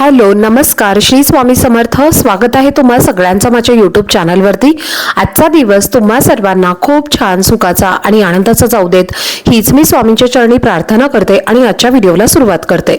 Hello नमस्कार. श्री स्वामी समर्थ. स्वागत आहे तुम्हा सगळ्यांचं माझ्या युट्यूब चॅनलवरती आजचा दिवस तुम्हा सर्वांना खूप छान सुखाचा आणि आनंदाचा जाऊ देत. हीच मी स्वामींच्या चरणी प्रार्थना करते आणि आजच्या व्हिडिओला सुरुवात करते.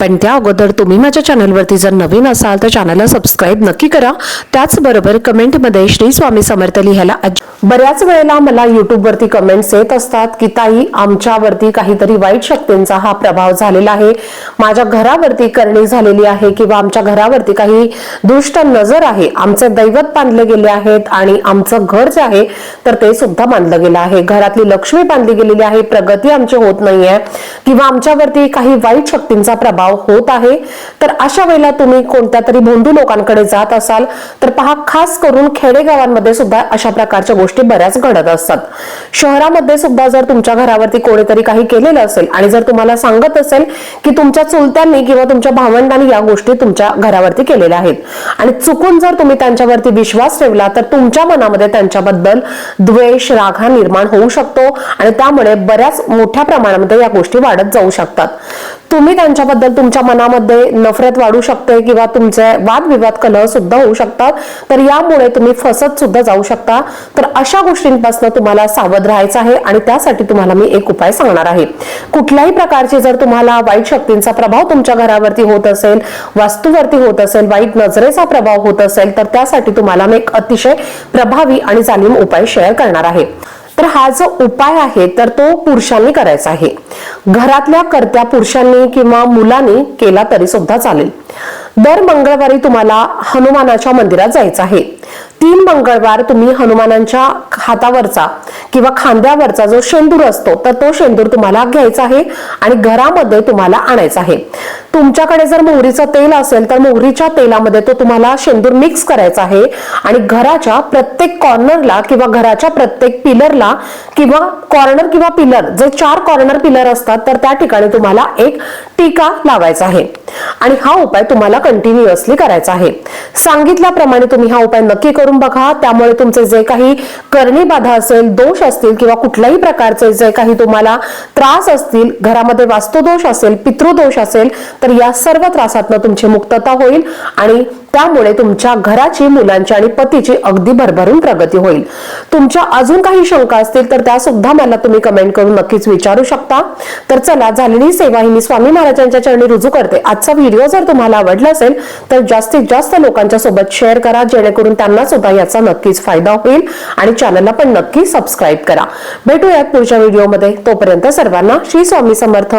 पण त्या अगोदर तुम्ही माझ्या चॅनलवरती जर नवीन असाल तर चॅनलला सबस्क्राईब नक्की करा. त्याचबरोबर कमेंटमध्ये श्री स्वामी समर्थ लिहायला बऱ्याच वेळेला मला युट्यूबवरती कमेंट्स येत असतात की ताई आमच्यावरती काहीतरी वाईट शक्तींचा हा प्रभाव झालेला आहे. माझ्या घरावरती करणी झालेली आहे. किंवा आमच्या घरावरती काही दुष्ट नजर आहे आमचे दैवत बांधले गेले आहेत आणि आमचं घर जे आहे तर ते सुद्धा बांधलं गेलं आहे. घरातली लक्ष्मी बांधली गेलेली आहे प्रगती आमची होत नाहीये किंवा आमच्यावरती काही वाईट शक्तींचा प्रभाव होत आहे. तर अशा वेळेला तुम्ही कोणत्या तरी भोंदू लोकांकडे जात असाल तर पहा खास करून खेडेगावांमध्ये सुद्धा अशा प्रकारच्या गोष्टी बऱ्याच घडत असतात. शहरामध्ये सुद्धा जर तुमच्या घरावरती कोणीतरी काही केलेलं असेल आणि जर तुम्हाला सांगत असेल की तुमच्या चुलत्यांनी किंवा तुमच्या भावंडांनी या गोष्टी तुमच्या घरावरती केलेल्या आहेत. आणि चुकून जर तुम्ही त्यांच्यावरती विश्वास ठेवला तर तुमच्या मनामध्ये त्यांच्याबद्दल द्वेष राग हा निर्माण होऊ शकतो. आणि त्यामुळे बऱ्याच मोठ्या प्रमाणामध्ये या गोष्टी वाढत जाऊ शकतात. तुम्ही त्यांच्याबद्दल तुमच्या मनामध्ये नफरत वाढू शकते किंवा तुमचे वादविवाद कलह सुद्धा होऊ शकतात. तर यामुळे तुम्ही फसत सुद्धा जाऊ शकता. तर अशा गोष्टींपासून तुम्हाला सावध राहायचं आहे आणि त्यासाठी तुम्हाला मी एक उपाय सांगणार आहे. कुठल्याही प्रकारची जर तुम्हाला वाईट शक्तींचा प्रभाव तुमच्या घरावरती होत असेल वास्तूवरती होत असेल वाईट नजरेचा प्रभाव होत असेल तर त्यासाठी तुम्हाला मी एक अतिशय प्रभावी आणि जाणीव उपाय शेअर करणार आहे. तर हा जो उपाय आहे तर तो पुरुषांनी करायचा आहे. घरातल्या कर्त्या पुरुषांनी किंवा मुलांनी केला तरी सुद्धा चालेल. दर मंगळवारी तुम्हाला हनुमानाच्या मंदिरात जायचं आहे. तीन मंगळवार तुम्ही हनुमानांच्या हातावरचा किंवा खांद्यावरचा जो शेंदूर असतो तर तो शेंदूर तुम्हाला घ्यायचा आहे आणि घरामध्ये तुम्हाला आणायचा आहे. तुमच्याकडे जर मोहरीचं तेल असेल तर मोहरीच्या तेलामध्ये तो तुम्हाला शेंदूर मिक्स करायचा आहे आणि घराच्या प्रत्येक कॉर्नरला किंवा घराच्या प्रत्येक पिलरला किंवा कॉर्नर किंवा पिलर जे चार कॉर्नर पिलर असतात तर त्या ठिकाणी तुम्हाला एक टीका लावायचा आहे. आणि हा उपाय तुम्हाला कंटिन्युअसली करायचा आहे. सांगितल्याप्रमाणे तुम्ही हा उपाय नक्की करू करून बघा. त्यामुळे तुमचे जे काही करणी बाधा असेल दोष असतील किंवा कुठल्याही प्रकारचे जे काही तुम्हाला त्रास असतील घरामध्ये वास्तुदोष असेल पितृदोष असेल तर या सर्व त्रासातनं तुमची मुक्तता होईल आणि त्यामुळे तुमच्या घराची मुलांची आणि पतीची अगदी भरभरून प्रगती होईल. तुमच्या अजून काही शंका असतील तर त्या सुद्धा मला तुम्ही कमेंट करून नक्कीच विचारू शकता. तर चला झालेली सेवा ही मी स्वामी महाराजांच्या चरणी रुजू करते. आजचा व्हिडिओ जर तुम्हाला आवडला असेल तर जास्तीत जास्त लोकांच्या सोबत शेअर करा जेणेकरून त्यांना सुद्धा याचा नक्कीच फायदा होईल आणि चॅनलला पण नक्की सबस्क्राईब करा. भेटूयात पुढच्या व्हिडिओमध्ये तोपर्यंत सर्वांना श्री स्वामी समर्थ.